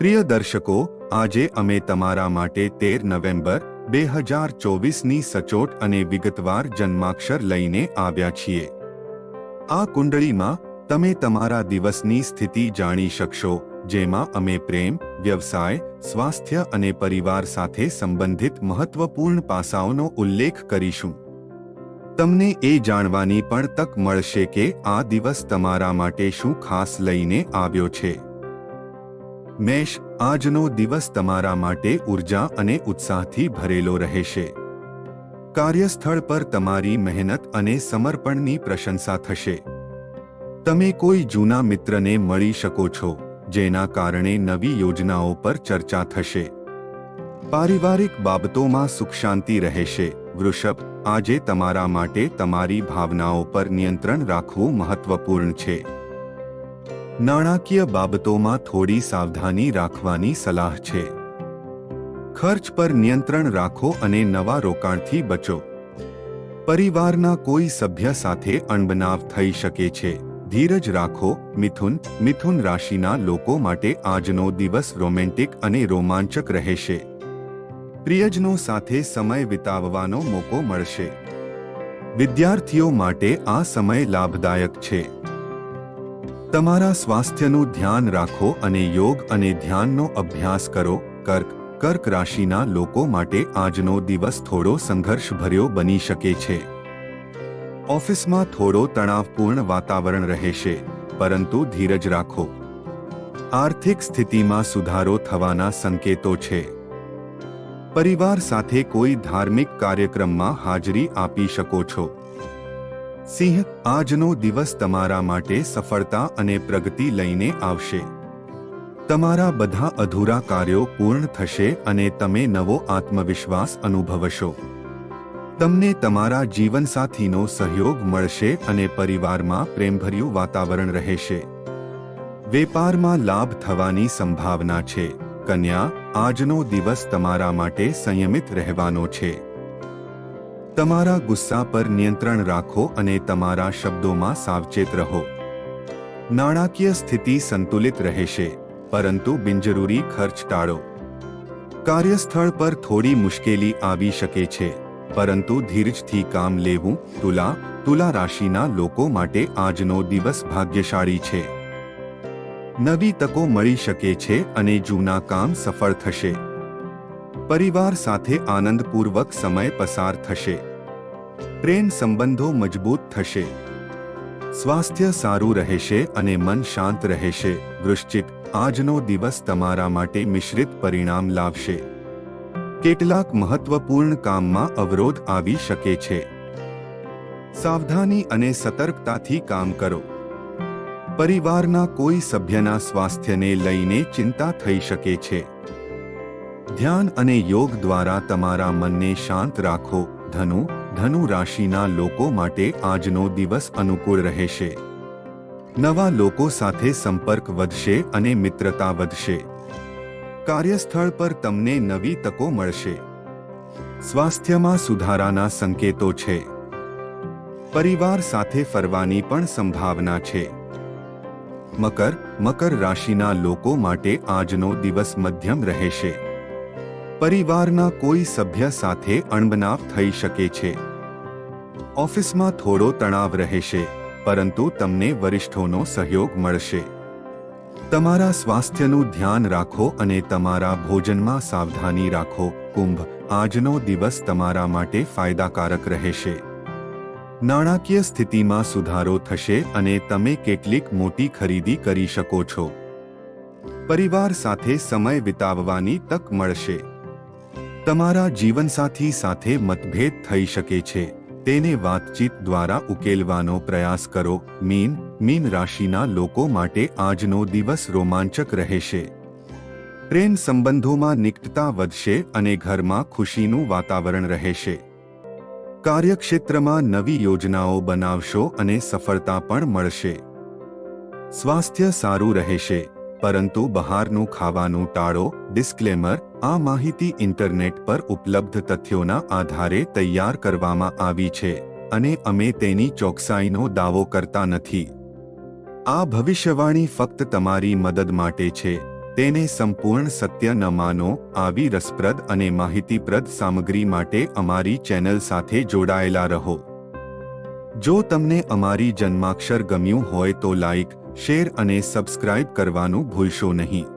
પ્રિય દર્શકો, આજે અમે તમારા માટે તેર નવેમ્બર, બે હજાર ચોવીસની સચોટ અને વિગતવાર જન્માક્ષર લઈને આવ્યા છીએ. આ કુંડળીમાં, તમે તમારા દિવસની સ્થિતિ જાણી શકશો, જેમાં અમે પ્રેમ, વ્યવસાય, સ્વાસ્થ્ય અને પરિવાર સાથે સંબંધિત મહત્વપૂર્ણ પાસાઓનો ઉલ્લેખ કરીશું. તમને એ જાણવાની પણ તક મળશે કે આ દિવસ તમારા માટે શું ખાસ લઈને આવ્યો છે. મેષ આજનો દિવસ તમારા માટે ઊર્જા અને ઉત્સાહથી ભરેલો રહેશે. કાર્યસ્થળ પર તમારી મહેનત અને સમર્પણની પ્રશંસા થશે. તમે કોઈ જૂના મિત્રને મળી શકો છો, જેના કારણે નવી યોજનાઓ પર ચર્ચા થશે. પારિવારિક બાબતોમાં સુખ શાંતિ રહેશે. વૃષભ, આજે તમારા માટે તમારી ભાવનાઓ પર નિયંત્રણ રાખવું મહત્વપૂર્ણ છે. નાણાકીય બાબતોમાં થોડી સાવધાની રાખવાની સલાહ છે. ખર્ચ પર નિયંત્રણ રાખો અને નવા રોકાણથી બચો. પરિવારના કોઈ સભ્ય સાથે અણબનાવ થઈ શકે છે. ધીરજ રાખો, મિથુન. મિથુન રાશિના લોકો માટે આજનો દિવસ રોમેન્ટિક અને રોમાંચક રહેશે. પ્રિયજનો સાથે સમય વિતાવવાનો મોકો મળશે. વિદ્યાર્થીઓ માટે આ સમય લાભદાયક છે. તમારા સ્વાસ્થ્યનું ધ્યાન રાખો અને યોગ અને ધ્યાનનો અભ્યાસ કરો. કર્ક કર્ક રાશિના લોકો માટે આજનો દિવસ થોડો સંઘર્ષભર્યો બની શકે છે. ઓફિસમાં થોડો તણાવપૂર્ણ વાતાવરણ રહેશે, પરંતુ ધીરજ રાખો. આર્થિક સ્થિતિમાં સુધારો થવાના સંકેતો છે. પરિવાર સાથે કોઈ ધાર્મિક કાર્યક્રમમાં હાજરી આપી શકો છો. સિંહ આજનો દિવસ તમારા માટે સફળતા અને પ્રગતિ લઈને આવશે. તમારા બધા અધૂરા કાર્યો પૂર્ણ થશે અને તમે નવો આત્મવિશ્વાસ અનુભવશો. તમને તમારા જીવનસાથીનો સહયોગ મળશે અને પરિવારમાં પ્રેમભર્યું વાતાવરણ રહેશે. વેપારમાં લાભ થવાની સંભાવના છે. કન્યા, આજનો દિવસ તમારા માટે સંયમિત રહેવાનો છે. તમારા ગુસ્સા પર નિયંત્રણ રાખો અને તમારા શબ્દોમાં સાવચેત રહો. નાણાકીય સ્થિતિ સંતુલિત રહેશે, પરંતુ બિનજરૂરી ખર્ચ ટાળો. કાર્યસ્થળ પર થોડી મુશ્કેલી આવી શકે છે, પરંતુ ધીરજથી કામ લેવું તુલા તુલા રાશિના લોકો માટે આજનો દિવસ ભાગ્યશાળી છે. નવી તકો મળી શકે છે અને જૂના કામ સફળ થશે. પરિવાર સાથે આનંદપૂર્વક સમય પસાર થશે. પ્રેમ સંબંધો મજબૂત થશે. સ્વાસ્થ્ય સારું રહેશે અને મન શાંત રહેશે. વૃશ્ચિક, આજનો દિવસ તમારા માટે મિશ્રિત પરિણામ લાવશે. કેટલાક મહત્વપૂર્ણ કામમાં અવરોધ આવી શકે છે. સાવધાની અને સતર્કતાથી કામ કરો. પરિવારના કોઈ સભ્યના સ્વાસ્થ્યને લઈને ચિંતા થઈ શકે છે. ધ્યાન અને યોગ દ્વારા તમારા મનને શાંત રાખો. ધનુ ધનુ રાશિના લોકો માટે આજનો દિવસ અનુકૂળ રહેશે. નવા લોકો સાથે સંપર્ક વધશે અને મિત્રતા વધશે. કાર્યસ્થળ પર તમને નવી તકો મળશે. સ્વાસ્થ્યમાં સુધારાના સંકેતો છે. પરિવાર સાથે ફરવાની પણ સંભાવના છે. મકર મકર રાશિના લોકો માટે આજનો દિવસ મધ્યમ રહેશે. પરિવારના કોઈ સભ્ય સાથે અણબનાવ થઈ શકે છે. ઓફિસમાં થોડો તણાવ રહેશે, પરંતુ તમને વરિષ્ઠોનો સહયોગ મળશે. તમારા સ્વાસ્થ્યનું ધ્યાન રાખો અને તમારા ભોજનમાં સાવધાની રાખો. કુંભ, આજનો દિવસ તમારા માટે ફાયદાકારક રહેશે. નાણાકીય સ્થિતિમાં સુધારો થશે અને તમે કેટલીક મોટી ખરીદી કરી શકો છો. પરિવાર સાથે સમય વિતાવવાની તક મળશે. તમારા જીવનસાથી સાથે મતભેદ થઈ શકે છે. તેને વાતચીત દ્વારા ઉકેલવાનો પ્રયાસ કરો. મીન મીન રાશિના લોકો માટે આજનો દિવસ રોમાંચક રહેશે. પ્રેમ સંબંધોમાં નિકટતા વધશે અને ઘરમાં ખુશીનું વાતાવરણ રહેશે. કાર્યક્ષેત્રમાં નવી યોજનાઓ બનાવશો અને સફળતા પણ મળશે. સ્વાસ્થ્ય સારું રહેશે, પરંતુ બહારનું ખાવાનું ટાળો. ડિસ્ક્લેમર આ માહિતી ઇન્ટરનેટ પર ઉપલબ્ધ તથ્યોના આધારે તૈયાર કરવામાં આવી છે અને અમે તેની ચોકસાઈનો દાવો કરતા નથી. આ ભવિષ્યવાણી ફક્ત તમારી મદદ માટે છે. તેને સંપૂર્ણ સત્ય ન માનો, આવી રસપ્રદ અને માહિતીપ્રદ સામગ્રી માટે અમારી ચેનલ સાથે જોડાયેલા રહો. જો તમને અમારી જન્માક્ષર ગમ્યું હોય તો લાઈક, શેર અને સબસ્ક્રાઇબ કરવાનું ભૂલશો નહીં.